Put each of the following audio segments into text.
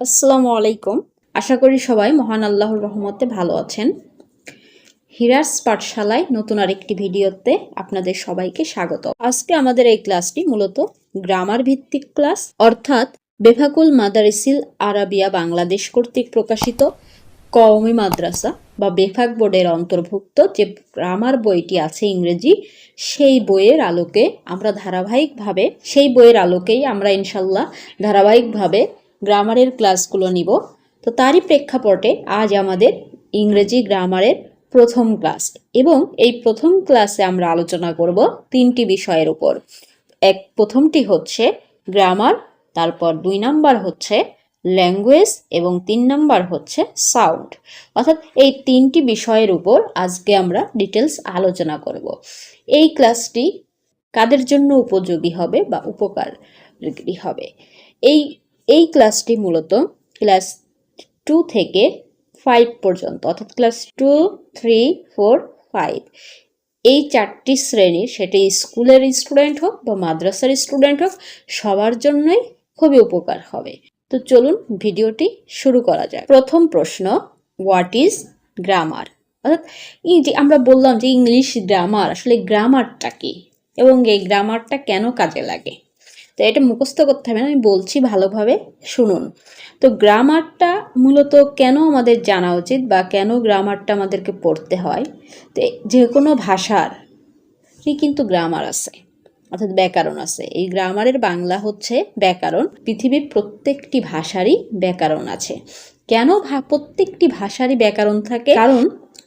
আসসালামু আলাইকুম। আশা করি সবাই মহান আল্লাহর রহমতে ভালো আছেন। হিরাস পাঠশালায় নতুন আরেকটি ভিডিওতে আপনাদের সবাইকে স্বাগত। আজকে আমাদের এই ক্লাসটি মূলত গ্রামার ভিত্তিক ক্লাস, অর্থাৎ বেফাকুল মাদারিসিল আরাবিয়া বাংলাদেশ কর্তৃক প্রকাশিত কওমি মাদ্রাসা বা বেফাক বোর্ডের অন্তর্ভুক্ত যে গ্রামার বইটি আছে ইংরেজি, সেই বইয়ের আলোকে আমরা ধারাবাহিকভাবে, সেই বইয়ের আলোকেই আমরা ইনশাল্লাহ ধারাবাহিকভাবে গ্রামারের ক্লাসগুলো নিব। তো তারই প্রেক্ষাপটে আজ আমাদের ইংরেজি গ্রামারের প্রথম ক্লাস এবং এই প্রথম ক্লাসে আমরা আলোচনা করব তিনটি বিষয়ের উপর। এক, প্রথমটি হচ্ছে গ্রামার, তারপর দুই নাম্বার হচ্ছে ল্যাঙ্গুয়েজ এবং তিন নাম্বার হচ্ছে সাউন্ড। অর্থাৎ এই তিনটি বিষয়ের উপর আজকে আমরা ডিটেলস আলোচনা করব। এই ক্লাসটি কাদের জন্য উপযোগী হবে বা উপকারী হবে? এই এই ক্লাসটি মূলত ক্লাস টু থেকে ফাইভ পর্যন্ত, অর্থাৎ class two three four five এই চারটি শ্রেণির সেটি স্কুলের স্টুডেন্ট হোক বা মাদ্রাসার স্টুডেন্ট হোক, সবার জন্যই খুবই উপকার হবে। তো চলুন ভিডিওটি শুরু করা যায় প্রথম প্রশ্ন হোয়াট ইজ গ্রামার অর্থাৎ এই যে আমরা বললাম যে ইংলিশ গ্রামার আসলে গ্রামারটা কি? এবং এই গ্রামারটা কেন কাজে লাগে? তো এটা মুখস্থ করতে হবে না, আমি বলছি ভালোভাবে, শুনুন। তো গ্রামারটা মূলত কেন আমাদের জানা উচিত বা কেন গ্রামারটা আমাদেরকে পড়তে হয়? তো যে কোনো ভাষার কিন্তু গ্রামার আছে, অর্থাৎ ব্যাকরণ আছে। এই গ্রামারের বাংলা হচ্ছে ব্যাকরণ, পৃথিবীর প্রত্যেকটি ভাষারই ব্যাকরণ আছে। কেন প্রত্যেকটি ভাষারই ব্যাকরণ থাকে? কারণ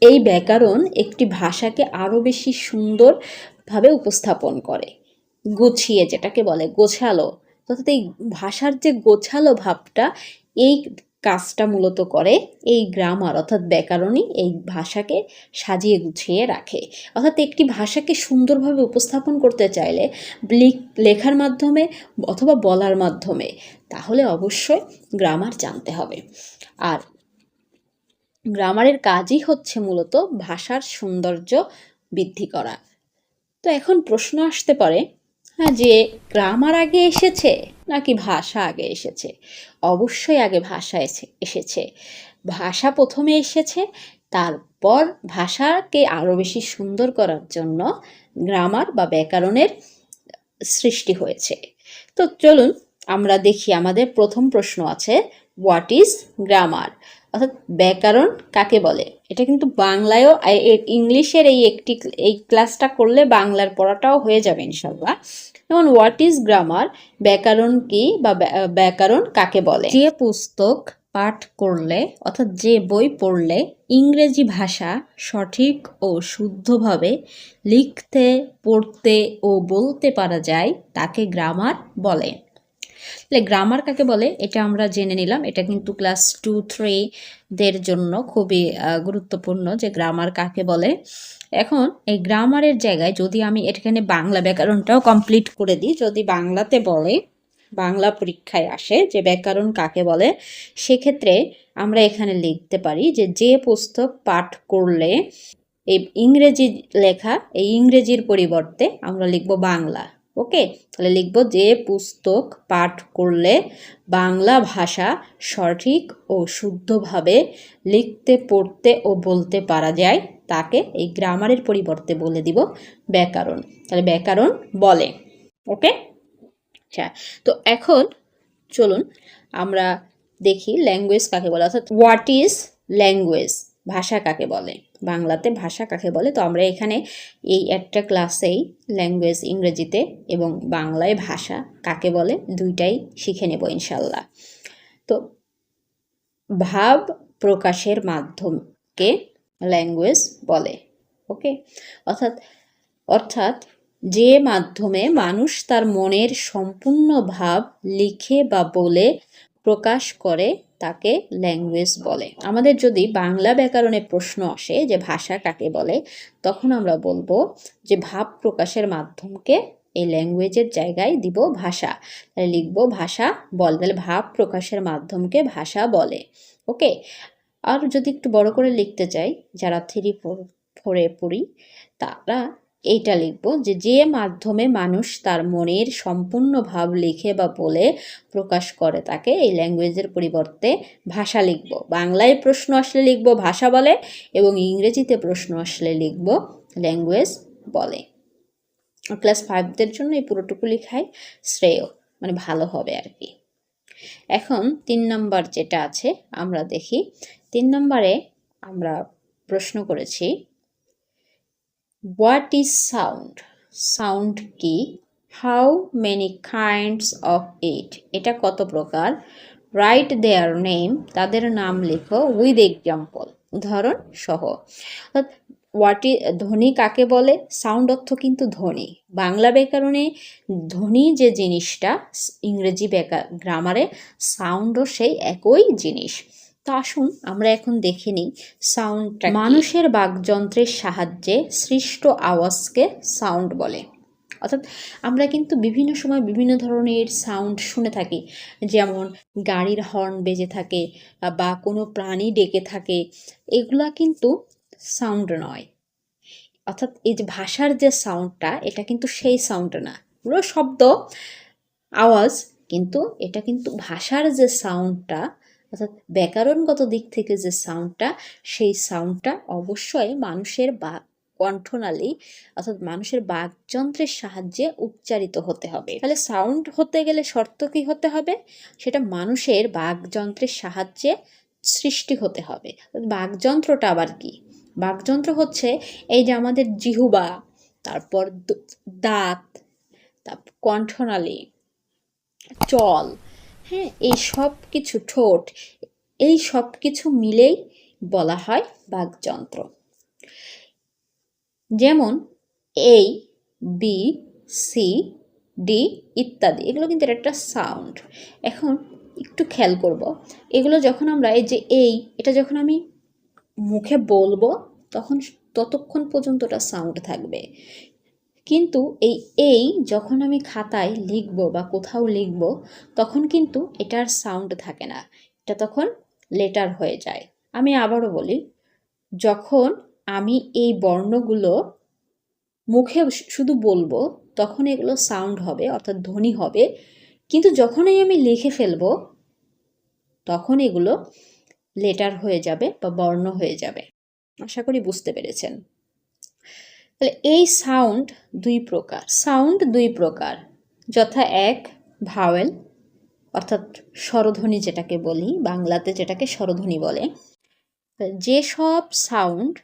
এই ব্যাকরণ একটি ভাষাকে আরও বেশি সুন্দরভাবে উপস্থাপন করে। গুছিয়ে যেটাকে বলে গোছালো। অর্থাৎ এই ভাষার যে গোছালো ভাবটা, এই কাজটা মূলত করে এই গ্রামার অর্থাৎ ব্যাকরণই এই ভাষাকে সাজিয়ে গুছিয়ে রাখে। অর্থাৎ একটি ভাষাকে সুন্দরভাবে উপস্থাপন করতে চাইলে লিখ- লেখার মাধ্যমে অথবা বলার মাধ্যমে, তাহলে অবশ্যই গ্রামার জানতে হবে। আর গ্রামারের কাজই হচ্ছে মূলত ভাষার সৌন্দর্য বৃদ্ধি করা। তো এখন প্রশ্ন আসতে পারে হ্যাঁ যে গ্রামার আগে এসেছে, নাকি ভাষা আগে এসেছে? অবশ্যই আগে ভাষা এসে- এসেছে। ভাষা প্রথমে এসেছে, তারপর ভাষাকে আরও বেশি সুন্দর করার জন্য গ্রামার বা ব্যাকরণের সৃষ্টি হয়েছে। তো চলুন আমরা দেখি, আমাদের প্রথম প্রশ্ন আছে হোয়াট ইজ গ্রামার অর্থাৎ ব্যাকরণ কাকে বলে? এটা কিন্তু বাংলায়ও ইংলিশের এই একটি, এই ক্লাসটা করলে বাংলার পড়াটাও হয়ে যাবে ইনশাল্লাহ যেমন হোয়াট ইজ গ্রামার ব্যাকরণ কি বা ব্যা- ব্যাকরণ কাকে বলে? যে পুস্তক পাঠ করলে অর্থাৎ যে বই পড়লে ইংরেজি ভাষা সঠিক ও শুদ্ধভাবে লিখতে, পড়তে ও বলতে পারা যায়, তাকে গ্রামার বলে। তাহলে গ্রামার কাকে বলে? এটা আমরা জেনে নিলাম। এটা কিন্তু ক্লাস টু থ্রি দের জন্য খুবই গুরুত্বপূর্ণ যে গ্রামার কাকে বলে। এখন এই গ্রামারের জায়গায় যদি আমি এখানে বাংলা ব্যাকরণটাও কমপ্লিট করে দিই, যদি বাংলাতে বলে, বাংলা পরীক্ষায় আসে যে ব্যাকরণ কাকে বলে, সেক্ষেত্রে আমরা এখানে লিখতে পারি যে যে পুস্তক পাঠ করলে এই ইংরেজি লেখা, এই ইংরেজির পরিবর্তে আমরা লিখব বাংলা। ওকে তাহলে লিখব যে পুস্তক পাঠ করলে বাংলা ভাষা সঠিক ও শুদ্ধভাবে লিখতে, পড়তে ও বলতে পারা যায়। তাকে এই গ্রামারের পরিবর্তে বলে দিব ব্যাকরণ। তাহলে ব্যাকরণ বলে। ওকে আচ্ছা তো এখন চলুন আমরা দেখি ল্যাঙ্গুয়েজ কাকে বলে, অর্থাৎ হোয়াট ইজ ল্যাঙ্গুয়েজ ভাষা কাকে বলে? বাংলাতে ভাষা কাকে বলে? তো আমরা এখানে এই একটা ক্লাসেই ল্যাঙ্গুয়েজ ইংরেজিতে এবং বাংলায় ভাষা কাকে বলে দুইটাই শিখে নেব ইনশাল্লাহ তো ভাব প্রকাশের মাধ্যমকে ল্যাঙ্গুয়েজ বলে ওকে অর্থাৎ অর্থাৎ যে মাধ্যমে মানুষ তার মনের সম্পূর্ণ ভাব লিখে বা বলে প্রকাশ করে তাকে ল্যাঙ্গুয়েজ বলে। আমাদের যদি বাংলা ব্যাকরণে প্রশ্ন আসে যে ভাষা কাকে বলে, তখন আমরা বলব যে ভাব প্রকাশের মাধ্যমকে এই ল্যাঙ্গুয়েজের জায়গায় দিব ভাষা। তাহলে লিখব ভাষা বল, তাহলে ভাব প্রকাশের মাধ্যমকে ভাষা বলে। ওকে আর যদি একটু বড় করে লিখতে চাই, যারা থ্রি ফোর ফোরে পড়ি, তারা এইটা লিখব যে যে মাধ্যমে মানুষ তার মনের সম্পূর্ণ ভাব লিখে বা বলে প্রকাশ করে, তাকে এই ল্যাঙ্গুয়েজের পরিবর্তে ভাষা লিখব। বাংলায় প্রশ্ন আসলে লিখব ভাষা বলে এবং ইংরেজিতে প্রশ্ন আসলে লিখব ল্যাঙ্গুয়েজ বলে। ক্লাস ফাইভদের জন্য এই পুরোটুকু লেখাই শ্রেয় মানে ভালো হবে আর কি। এখন তিন নম্বর যেটা আছে, আমরা দেখি। তিন নম্বরে আমরা প্রশ্ন করেছি হোয়াট ইজ সাউন্ড সাউন্ড কি? How many kinds of it এটা কত প্রকার? রাইট দেয়ার নেম তাদের নাম লেখো উইথ এক্সাম্পল উদাহরণ সহ। ওয়াটি ধ্বনি কাকে বলে? সাউন্ড অর্থ কিন্তু ধ্বনি। বাংলা ব্যাকরণে ধ্বনি যে জিনিসটা, ইংরেজি ব্যাকা গ্রামারে সাউন্ডও সেই একই জিনিস। তো আসুন আমরা এখন দেখে নিই সাউন্ডটা মানুষের বাকযন্ত্রের সাহায্যে সৃষ্ট আওয়াজকে সাউন্ড বলে। অর্থাৎ আমরা কিন্তু বিভিন্ন সময় বিভিন্ন ধরনের সাউন্ড শুনে থাকি। যেমন গাড়ির হর্ন বেজে থাকে বা কোনো প্রাণী ডেকে থাকে, এগুলা কিন্তু সাউন্ড নয়। অর্থাৎ এই যে ভাষার যে সাউন্ডটা এটা কিন্তু সেই সাউন্ড না। পুরো শব্দ, আওয়াজ, কিন্তু এটা কিন্তু ভাষার যে সাউন্ডটা অর্থাৎ ব্যাকরণগত দিক থেকে যে সাউন্ডটা সেই সাউন্ডটা অবশ্যই মানুষের বা, কণ্ঠনালী, অর্থাৎ মানুষের বাকযন্ত্রের সাহায্যে উচ্চারিত হতে হবে। তাহলে সাউন্ড হতে গেলে শর্ত কী হতে হবে? সেটা মানুষের বাকযন্ত্রের সাহায্যে সৃষ্টি হতে হবে। বাকযন্ত্রটা আবার কি? বাকযন্ত্র হচ্ছে এই যে আমাদের জিহুবা, তারপর দাঁত তারপর কণ্ঠনালী, চল হ্যাঁ এই সব কিছু ঠোঁট, এই সব কিছু মিলেই বলা হয় বাকযন্ত্র। যেমন এই বি সি ডি ইত্যাদি, এগুলো কিন্তু একটা সাউন্ড এখন একটু খেয়াল করব, এগুলো যখন আমরা এই যে এই, এটা যখন আমি মুখে বলব, তখন ততক্ষণ পর্যন্ত ওটা সাউন্ড থাকবে। কিন্তু এই এই যখন আমি খাতায় লিখব বা কোথাও লিখব, তখন কিন্তু এটার সাউন্ড থাকে না। এটা তখন লেটার হয়ে যায়। আমি আবারও বলি, যখন আমি এই বর্ণগুলো মুখে শুধু বলব, তখন এগুলো সাউন্ড হবে, অর্থাৎ ধ্বনি হবে। কিন্তু যখনই আমি লিখে ফেলব, তখন এগুলো লেটার হয়ে যাবে বা বর্ণ হয়ে যাবে। আশা করি বুঝতে পেরেছেন। তাহলে এই সাউন্ড দুই প্রকার। সাউন্ড দুই প্রকার। যথা এক ভাওয়েল অর্থাৎ স্বরধ্বনি যেটাকে বলি, বাংলাতে যেটাকে স্বরধ্বনি বলে। যেসব সাউন্ড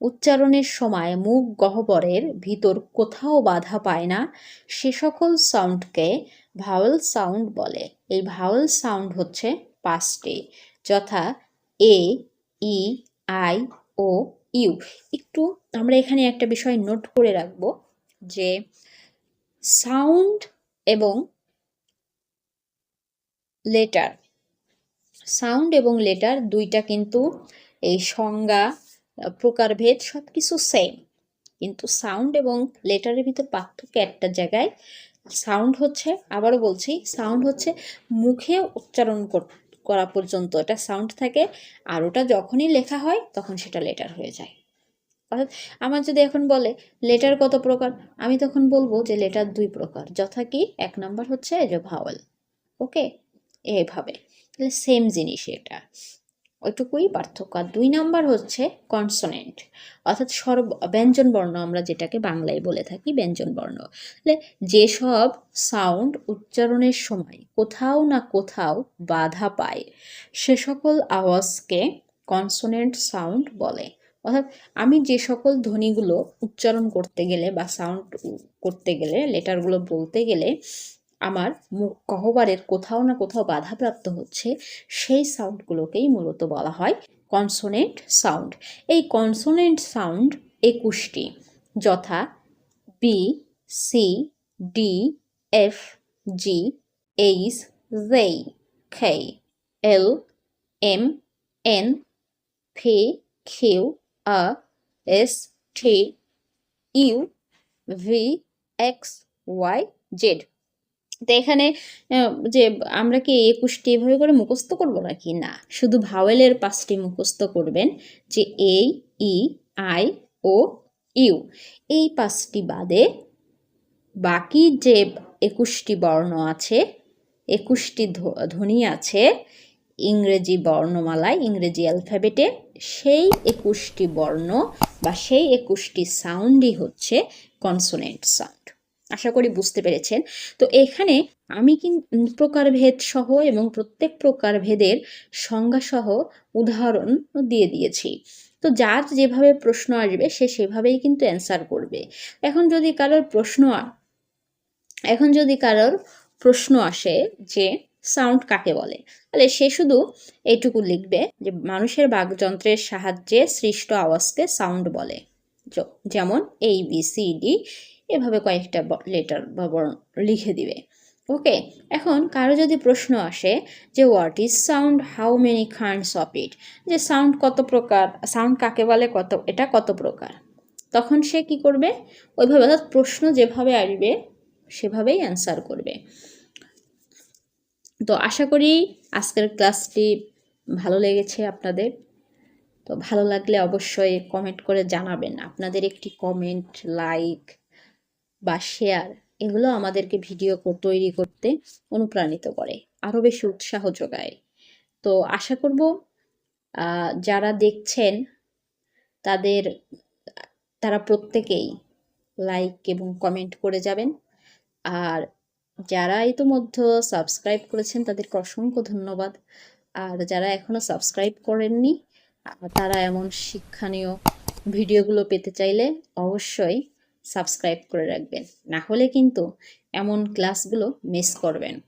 উচ্চারণের সময় মুখ গহ্বরের ভিতর কোথাও বাধা পায় না, সে সকল সাউন্ডকে ভাওয়েল সাউন্ড বলে। এই ভাওয়েল সাউন্ড হচ্ছে পাঁচটি, যথা এ, ই, আই, ও ইউ। একটু আমরা এখানে একটা বিষয় নোট করে রাখব যে সাউন্ড এবং লেটার সাউন্ড এবং লেটার দুইটা কিন্তু এই সংজ্ঞা, প্রকারভেদ সব কিছু সেম কিন্তু সাউন্ড এবং লেটারের ভিতর পার্থক্য একটা জায়গায় সাউন্ড হচ্ছে, আবারও বলছি সাউন্ড হচ্ছে মুখে উচ্চারণ করা পর্যন্ত এটা সাউন্ড থাকে আর ওটা যখনই লেখা হয় তখন সেটা লেটার হয়ে যায়। অর্থাৎ আমার যদি এখন বলে লেটার কত প্রকার? আমি তখন বলব যে লেটার দুই প্রকার, যথা কি এক নাম্বার হচ্ছে যে ভাওয়াল ওকে এভাবে। তাহলে সেম জিনিস এটা। ওইটুকুই পার্থক্য। আর দুই নাম্বার হচ্ছে কনসোনেন্ট অর্থাৎ স্বর ব্যঞ্জন বর্ণ আমরা যেটাকে বাংলায় বলে থাকি ব্যঞ্জন বর্ণ। তাহলে যেসব সাউন্ড উচ্চারণের সময় কোথাও না কোথাও বাধা পায়, সে সকল আওয়াজকে কনসোনেন্ট সাউন্ড বলে। অর্থাৎ আমি যে সকল ধ্বনিগুলো উচ্চারণ করতে গেলে বা সাউন্ড করতে গেলে লেটারগুলো বলতে গেলে আমার মুখ কোথাও না কোথাও বাধাপ্রাপ্ত হচ্ছে, সেই সাউন্ডগুলোকেই মূলত বলা হয় কনসোনেন্ট সাউন্ড এই কনসোনেন্ট সাউন্ড একুশটি, যথা B C D F G H J K L M N P Q R S T U V X Y Z তো এখানে যে আমরা কি একুশটি এভাবে করে মুখস্থ করব নাকি? না। শুধু ভাওয়েলের পাঁচটি মুখস্থ করবেন যে এ, ই, আই, ও, ইউ। এই পাঁচটি বাদে বাকি যে একুশটি বর্ণ আছে, একুশটি ধ্ব- ধ্বনি আছে, ইংরেজি বর্ণমালায় ইংরেজি অ্যালফাবেটে, সেই একুশটি বর্ণ বা সেই একুশটি সাউন্ডই হচ্ছে কনসোনেন্ট সাউন্ড। আশা করি বুঝতে পেরেছেন। তো এখানে আমি কিন্তু প্রকারভেদ সহ এবং প্রত্যেক প্রকারভেদের সংজ্ঞা সহ উদাহরণ দিয়ে দিয়েছি। তো যার যেভাবে প্রশ্ন আসবে সে সেভাবেই কিন্তু অ্যান্সার করবে। এখন যদি কারোর প্রশ্ন এখন যদি কারোর প্রশ্ন আসে যে সাউন্ড কাকে বলে? তাহলে সে শুধু এইটুকু লিখবে যে মানুষের বাকযন্ত্রের সাহায্যে সৃষ্ট আওয়াজকে সাউন্ড বলে। যেমন এই বি সি ডি এভাবে কয়েকটা লেটার বা বর্ণ লিখে দিবে। ওকে এখন কারও যদি প্রশ্ন আসে যে what is sound how many kinds of it যে সাউন্ড কত প্রকার সাউন্ড কাকে বলে, কত, এটা কত প্রকার? তখন সে কি করবে? ওইভাবে অর্থাৎ প্রশ্ন যেভাবে আসবে, সেভাবেই অ্যান্সার করবে। তো আশা করি আজকের ক্লাসটি ভালো লেগেছে আপনাদের। তো ভালো লাগলে অবশ্যই কমেন্ট করে জানাবেন। আপনাদের একটি কমেন্ট লাইক বা শেয়ার এগুলো আমাদেরকে ভিডিও তৈরি করতে অনুপ্রাণিত করে, আরও বেশি উৎসাহ যোগায়। তো আশা করব যারা দেখছেন, তাদের, তারা প্রত্যেকেই লাইক এবং কমেন্ট করে যাবেন। আর যারা ইতোমধ্যে সাবস্ক্রাইব করেছেন, তাদেরকে অসংখ্য ধন্যবাদ। আর যারা এখনও সাবস্ক্রাইব করেননি, তারা এমন শিক্ষণীয় ভিডিওগুলো পেতে চাইলে অবশ্যই সাবস্ক্রাইব করে রাখবেন। না হলে কিন্তু এমন ক্লাসগুলো মিস করবেন।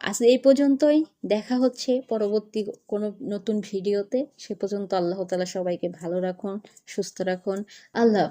আজ এই পর্যন্তই। দেখা হচ্ছে পরবর্তী কোনো নতুন ভিডিওতে। সে পর্যন্ত আল্লাহ তালা সবাইকে ভালো রাখুন, সুস্থ রাখুন। আল্লাহ